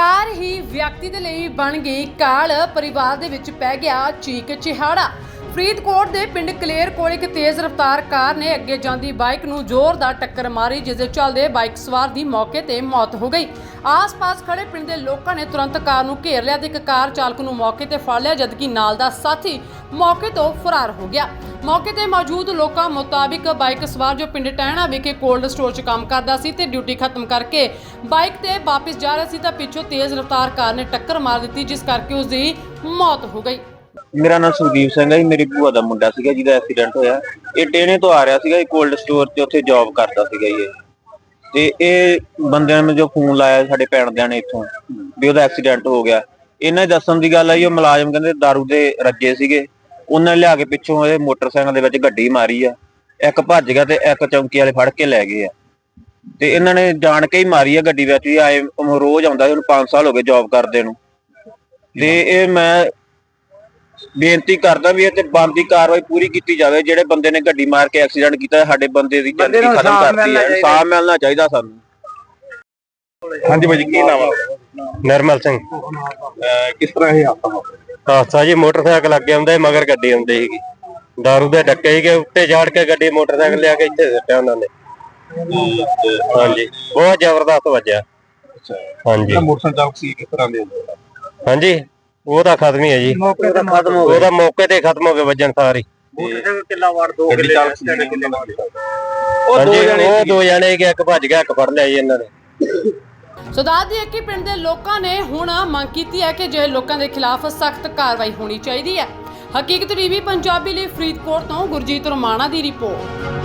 ਕਾਰ ਹੀ ਵਿਅਕਤੀ ਦੇ ਲਈ ਬਣ ਗਈ ਕਾਲ ਪਰਿਵਾਰ ਦੇ ਵਿੱਚ ਪੈ ਗਿਆ ਚੀਕ ਚਿਹਾੜਾ। ਫਰੀਦਕੋਟ ਦੇ ਪਿੰਡ ਕਲੇਰ ਕੋਲ ਇੱਕ ਤੇਜ਼ ਰਫ਼ਤਾਰ ਕਾਰ ਨੇ ਅੱਗੇ ਜਾਂਦੀ ਬਾਈਕ ਨੂੰ ਜ਼ੋਰਦਾਰ ਟੱਕਰ ਮਾਰੀ, ਜਿਸ ਦੇ ਚੱਲਦੇ ਬਾਈਕ ਸਵਾਰ ਦੀ ਮੌਕੇ ਤੇ ਮੌਤ ਹੋ ਗਈ। ਆਸ-ਪਾਸ ਖੜੇ ਪਿੰਡ ਦੇ ਲੋਕਾਂ ਨੇ ਤੁਰੰਤ ਕਾਰ ਨੂੰ ਘੇਰ ਲਿਆ ਤੇ ਇੱਕ ਕਾਰ ਚਾਲਕ ਨੂੰ ਮੌਕੇ ਤੇ ਫੜ ਲਿਆ, ਜਦਕਿ ਨਾਲ ਦਾ ਸਾਥੀ ਮੌਕੇ ਤੋਂ ਫਰਾਰ ਹੋ ਗਿਆ। ਮੌਕੇ ਤੇ ਮੌਜੂਦ ਲੋਕਾਂ ਮੁਤਾਬਿਕ ਬਾਈਕ ਸਵਾਰ ਜੋ ਪਿੰਡ ਟਹਿਣਾ ਵਿਖੇ ਕੋਲਡ ਸਟੋਰ 'ਚ ਕੰਮ ਕਰਦਾ ਸੀ ਤੇ ਡਿਊਟੀ ਖਤਮ ਕਰਕੇ ਬਾਈਕ ਤੇ ਵਾਪਸ ਜਾ ਰਿਹਾ ਸੀ ਤਾਂ ਪਿੱਛੋਂ ਤੇਜ਼ ਰਫ਼ਤਾਰ ਕਾਰ ਨੇ ਟੱਕਰ ਮਾਰ ਦਿੱਤੀ, ਜਿਸ ਕਰਕੇ ਉਸ ਦੀ ਮੌਤ ਹੋ ਗਈ। ਮੇਰਾ ਨਾਮ ਸੁਖਦੀਪ ਸਿੰਘ ਹੈ ਜੀ, ਮੇਰੀ ਭੂਆ ਦਾ ਮੁੰਡਾ ਸੀਗਾ ਜਿਹਦਾ ਐਕਸੀਡੈਂਟ ਹੋਇਆ। ਇਹ ਟੇਨੇ ਤੋਂ ਆ ਰਿਹਾ ਸੀਗਾ, ਇਹ ਕੋਲਡ ਸਟੋਰ ਤੇ ਉੱਥੇ ਜੌਬ ਕਰਦਾ ਸੀਗਾ ਜੀ ਇਹ। ਤੇ ਇਹ ਬੰਦਿਆਂ ਨੇ ਜੋ ਫੋਨ ਲਾਇਆ ਸਾਡੇ ਪਿੰਡਿਆਂ ਨੇ ਇੱਥੋਂ ਵੀ ਉਹਦਾ ਐਕਸੀਡੈਂਟ ਹੋ ਗਿਆ। ਇਹਨਾਂ ਦੇ ਦੱਸਣ ਦੀ ਗੱਲ ਆਈ, ਉਹ ਮੁਲਾਜ਼ਮ ਕਹਿੰਦੇ दारू ਦੇ ਰੱਜੇ ਸੀਗੇ। ਉਹਨਾਂ ਲਿਆ ਕੇ ਪਿੱਛੋਂ ਇਹ ਮੋਟਰਸਾਈਕਲ ਦੇ ਵਿੱਚ ਗੱਡੀ ਮਾਰੀ ਆ। ਇੱਕ ਭੱਜ ਗਿਆ ਤੇ ਇੱਕ ਚੌਂਕੀ ਵਾਲੇ ਫੜ ਕੇ ਲੈ ਗਏ ਆ। ਤੇ ਇਹਨਾਂ ਨੇ ਜਾਣ ਕੇ ਹੀ ਮਾਰੀ ਆ ਗੱਡੀ ਵਿੱਚ ਵੀ ਆਏ ਉਹ ਰੋਜ਼ ਆਉਂਦਾ ਸੀ ਉਹਨੂੰ 5 ਸਾਲ ਹੋ ਗਏ ਜੌਬ ਕਰਦੇ ਨੂੰ। ਤੇ ਇਹ ਮੈਂ ਬੇਨਤੀ ਕਰਦਾ ਵੀ ਇਹ ਤੇ ਬਣਦੀ ਕਾਰਵਾਈ ਪੂਰੀ ਕੀਤੀ ਜਾਵੇ ਜਿਹੜੇ ਬੰਦੇ ਨੇ ਗੱਡੀ ਮਾਰ ਕੇ ਐਕਸੀਡੈਂਟ ਕੀਤਾ ਸਾਡੇ ਬੰਦੇ ਦੀ ਜ਼ਿੰਦਗੀ ਖਤਮ ਕਰਤੀ ਹੈ। ਮਿਲਣਾ ਇਨਸਾਫ ਮਿਲਣਾ ਚਾਹੀਦਾ ਸਾਨੂੰ। ਹਾਂਜੀ ਭਾਜੀ ਕੀ ਨਾਮ ਆ? ਨਿਰਮਲ ਸਿੰਘ। ਕਿਸ ਤਰ੍ਹਾਂ ਇਹ ਆਪਾਂ ਹਾਦਸਾ ਜੀ ਮੋਟਰਸਾਈਕਲ ਅੱਗੇ ਆਉਂਦਾ ਸੀ ਮਗਰ ਗੱਡੀ ਆਉਂਦੀ ਸੀਗੀ। ਦਾਰੂ ਦੇ ਡੱਕੇ ਸੀਗੇ ਉੱਤੇ ਝਾੜ ਕੇ ਗੱਡੀ ਮੋਟਰਸਾਈਕਲ ਲਿਆ ਕੇ ਇੱਥੇ ਸਿੱਟਿਆ ਉਹਨਾਂ ਨੇ। ਹਾਂਜੀ ਬਹੁਤ ਜ਼ਬਰਦਸਤ ਵੱਜਿਆ। ਹਾਂਜੀ। ਮੋਟਰਸਾਈਕਲ ਚਾਲਕ ਸੀ ਕਿਸ ਤਰ੍ਹਾਂ ਦੇ ਹੁੰਦੇ ਹਾਂਜੀ ਉਹ ਤਾਂ ਖਤਮ ਹੀ ਹੈ ਜੀ। ਮੌਕੇ ਤੇ ਖਤਮ ਹੋ ਉਹਦਾ ਮੌਕੇ ਤੇ ਖਤਮ ਹੋ ਗਿਆ ਵੱਜਣ ਸਾਰੀ। ਮੋਟਰਸਾਈਕਲ ਕਿੱਲਾ ਵਾਰ ਦੋ ਗੱਡੀ ਚਾਲਕ ਸੀ ਕਿੰਨੇ ਉਹ ਦੋ ਜਣੇ ਉਹ ਦੋ ਜਣੇ ਕਿ ਇੱਕ ਭੱਜ ਗਿਆ ਇੱਕ ਫੜ ਲਿਆ ਜੀ ਇਹਨਾਂ ਨੇ। ਸੋ ਦੱਸ ਦਈਏ ਕਿ ਪਿੰਡ ਦੇ ਲੋਕਾਂ ਨੇ ਹੁਣ ਮੰਗ ਕੀਤੀ ਹੈ ਕਿ ਜੇ ਲੋਕਾਂ ਦੇ ਖਿਲਾਫ ਸਖਤ ਕਾਰਵਾਈ ਹੋਣੀ ਚਾਹੀਦੀ ਹੈ। ਹਕੀਕਤ ਟੀਵੀ ਪੰਜਾਬੀ ਲਈ ਫਰੀਦਕੋਟ ਤੋਂ ਗੁਰਜੀਤ ਰਮਾਣਾ ਦੀ ਰਿਪੋਰਟ।